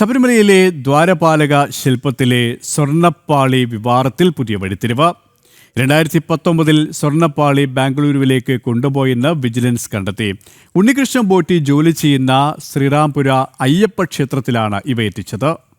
ശബരിമലയിലെ ദ്വാരപാലക ശില്പത്തിലെ സ്വർണപ്പാളി വിവാദത്തിൽ പുതിയ വഴിത്തിരിവ്. രണ്ടായിരത്തി പത്തൊമ്പതിൽ സ്വർണപ്പാളി ബാംഗ്ലൂരുവിലേക്ക് കൊണ്ടുപോയെന്ന് വിജിലൻസ് കണ്ടെത്തി. ഉണ്ണികൃഷ്ണൻ ബോട്ടി ജോലി ചെയ്യുന്ന ശ്രീറാംപുര അയ്യപ്പ ക്ഷേത്രത്തിലാണ് ഇവ എത്തിച്ചത്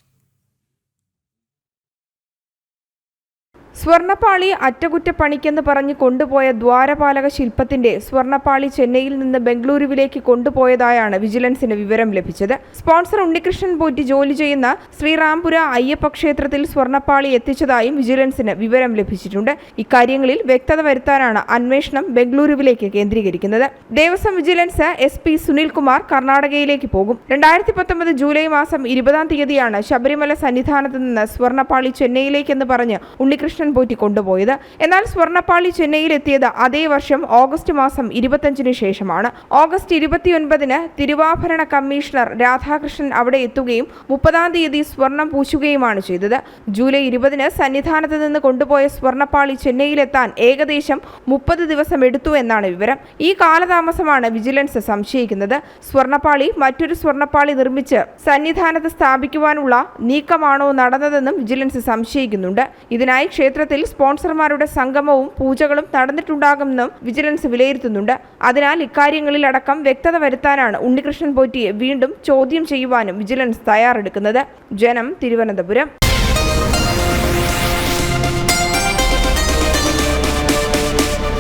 സ്വർണപ്പാളി അറ്റകുറ്റപ്പണിക്കെന്ന് പറഞ്ഞ് കൊണ്ടുപോയ ദ്വാരപാലക ശില്പത്തിന്റെ സ്വർണപ്പാളി ചെന്നൈയിൽ നിന്ന് ബംഗളൂരുവിലേക്ക് കൊണ്ടുപോയതായാണ് വിജിലൻസിന് വിവരം ലഭിച്ചത്. സ്പോൺസർ ഉണ്ണികൃഷ്ണൻ പോറ്റി ജോലി ചെയ്യുന്ന ശ്രീറാംപുര അയ്യപ്പ ക്ഷേത്രത്തിൽ സ്വർണപ്പാളി എത്തിച്ചതായും വിജിലൻസിന് വിവരം ലഭിച്ചിട്ടുണ്ട്. ഇക്കാര്യങ്ങളിൽ വ്യക്തത വരുത്താനാണ് അന്വേഷണം ബംഗളൂരുവിലേക്ക് കേന്ദ്രീകരിക്കുന്നത്. Devaswom vigilance S P Sunilkumar കർണാടകയിലേക്ക് പോകും. രണ്ടായിരത്തി പത്തൊമ്പത് ജൂലൈ മാസം ഇരുപതാം തീയതിയാണ് ശബരിമല സന്നിധാനത്ത് നിന്ന് സ്വർണപ്പാളി ചെന്നൈയിലേക്കെന്ന് പറഞ്ഞ് ഉണ്ണികൃഷ്ണൻ പോറ്റി കൊണ്ടുപോയത്. എന്നാൽ സ്വർണപ്പാളി ചെന്നൈയിൽ എത്തിയത് അതേ വർഷം ഓഗസ്റ്റ് മാസം ഇരുപത്തഞ്ചിന് ശേഷമാണ്. ഓഗസ്റ്റ് ഇരുപത്തിയൊൻപതിന് തിരുവാഭരണ കമ്മീഷണർ രാധാകൃഷ്ണൻ അവിടെ എത്തുകയും മുപ്പതാം തീയതി സ്വർണം പൂശുകയുമാണ് ചെയ്തത്. ജൂലൈ ഇരുപതിന് സന്നിധാനത്ത് നിന്ന് കൊണ്ടുപോയ സ്വർണപ്പാളി ചെന്നൈയിലെത്താൻ ഏകദേശം മുപ്പത് ദിവസം എടുത്തു എന്നാണ് വിവരം. ഈ കാലതാമസമാണ് വിജിലൻസ് സംശയിക്കുന്നത്. സ്വർണപ്പാളി മറ്റൊരു സ്വർണപ്പാളി നിർമ്മിച്ച് സന്നിധാനത്ത് സ്ഥാപിക്കുവാനുള്ള നീക്കമാണോ നടന്നതെന്നും വിജിലൻസ് സംശയിക്കുന്നുണ്ട്. ഇതിനായി ക്ഷേത്രത്തിൽ സ്പോൺസർമാരുടെ സംഗമവും പൂജകളും നടന്നിട്ടുണ്ടാകുമെന്നും വിജിലൻസ് വിലയിരുത്തുന്നുണ്ട്. അതിനാൽ ഇക്കാര്യങ്ങളിലടക്കം വ്യക്തത വരുത്താനാണ് ഉണ്ണികൃഷ്ണൻ പോറ്റിയെ വീണ്ടും ചോദ്യം ചെയ്യുവാനും വിജിലൻസ് തയ്യാറെടുക്കുന്നത്. ജനം തിരുവനന്തപുരം.